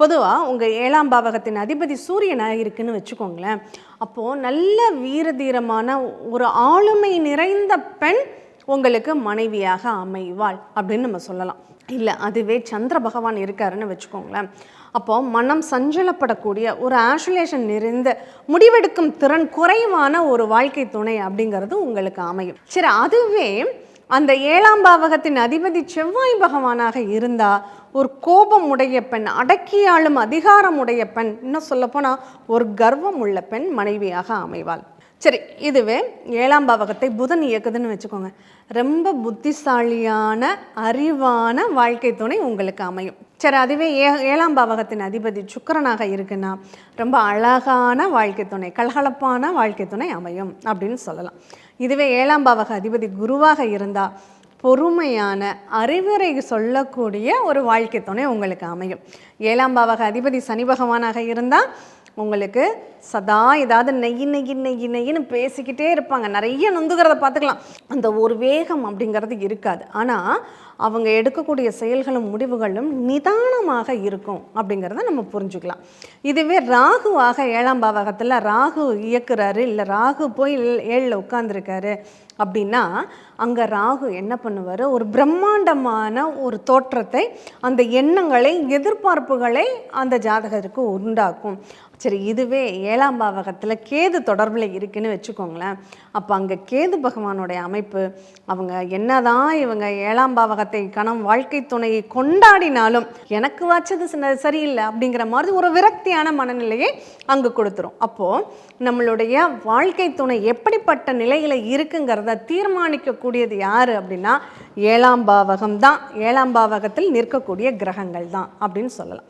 பொதுவாக உங்கள் ஏழாம் பாவகத்தின் அதிபதி சூரியனாக இருக்குன்னு வச்சுக்கோங்களேன். அப்போது நல்ல வீரதீரமான ஒரு ஆளுமை நிறைந்த பெண் உங்களுக்கு மனைவியாக அமைவாள் அப்படின்னு நம்ம சொல்லலாம். இல்லை அதுவே சந்திர பகவான் இருக்காருன்னு வச்சுக்கோங்களேன். அப்போ மனம் சஞ்சலப்படக்கூடிய ஒரு ஆசுலேஷன் நிறைந்த முடிவெடுக்கும் திறன் குறைவான ஒரு வாழ்க்கை துணை அப்படிங்கிறது உங்களுக்கு அமையும். சரி அதுவே அந்த ஏழாம் பாவகத்தின் அதிபதி செவ்வாய் பகவானாக இருந்தா ஒரு கோபம் உடைய பெண் அடக்கியாளும் அதிகாரம் உடைய பெண் இன்னும் சொல்லப்போனால் ஒரு கர்வம் உள்ள பெண் மனைவியாக அமைவாள். சரி இதுவே ஏழாம் பாவகத்தை புதன் இயக்குதுன்னு வச்சுக்கோங்க. ரொம்ப புத்திசாலியான அறிவான வாழ்க்கை துணை உங்களுக்கு அமையும். சரி அதுவே ஏ ஏழாம் பாவகத்தின் அதிபதி சுக்கரனாக இருக்குன்னா ரொம்ப அழகான வாழ்க்கை துணை கலகலப்பான வாழ்க்கை துணை அமையும் அப்படின்னு சொல்லலாம். இதுவே ஏழாம் பாவக அதிபதி குருவாக இருந்தால் பொறுமையான அறிவுரை சொல்லக்கூடிய ஒரு வாழ்க்கை துணை உங்களுக்கு அமையும். ஏழாம் பாவக அதிபதி சனி பகவானாக இருந்தால் உங்களுக்கு சதா ஏதாவது நெய் நெய் நெய் நெய்ன்னு பேசிக்கிட்டே இருப்பாங்க. நிறைய நொந்துக்கிறத பார்த்துக்கலாம். அந்த ஒரு வேகம் அப்படிங்கிறது இருக்காது. ஆனால் அவங்க எடுக்கக்கூடிய செயல்களும் முடிவுகளும் நிதானமாக இருக்கும் அப்படிங்கிறத நம்ம புரிஞ்சுக்கலாம். இதுவே ராகுவாக ஏழாம் பாவகத்தில் ராகு இயக்குறாரு இல்லை ராகு போய் ஏழில் உட்காந்துருக்காரு அப்படின்னா அங்கே ராகு என்ன பண்ணுவார்? ஒரு பிரம்மாண்டமான ஒரு தோற்றத்தை அந்த எண்ணங்களை எதிர்பார்ப்புகளை அந்த ஜாதகருக்கு உண்டாக்கும். சரி இதுவே ஏழாம் பாவகத்தில் கேது தொடர்பில் இருக்குன்னு வச்சுக்கோங்களேன். அப்போ அங்கே கேது பகவானுடைய அமைப்பு அவங்க என்னதான் இவங்க ஏழாம் பாவகத்தை கணம் வாழ்க்கை துணையை கொண்டாடினாலும் எனக்கு வச்சது சின்ன- சரியில்லை அப்படிங்கிற மாதிரி ஒரு விரக்தியான மனநிலையை அங்கே கொடுத்துரும். அப்போது நம்மளுடைய வாழ்க்கை துணை எப்படிப்பட்ட நிலையில் இருக்குங்கிறத தீர்மானிக்கக்கூடியது யார் அப்படின்னா ஏழாம் பாவகம் தான் ஏழாம் பாவகத்தில் நிற்கக்கூடிய கிரகங்கள் தான் அப்படின்னு சொல்லலாம்.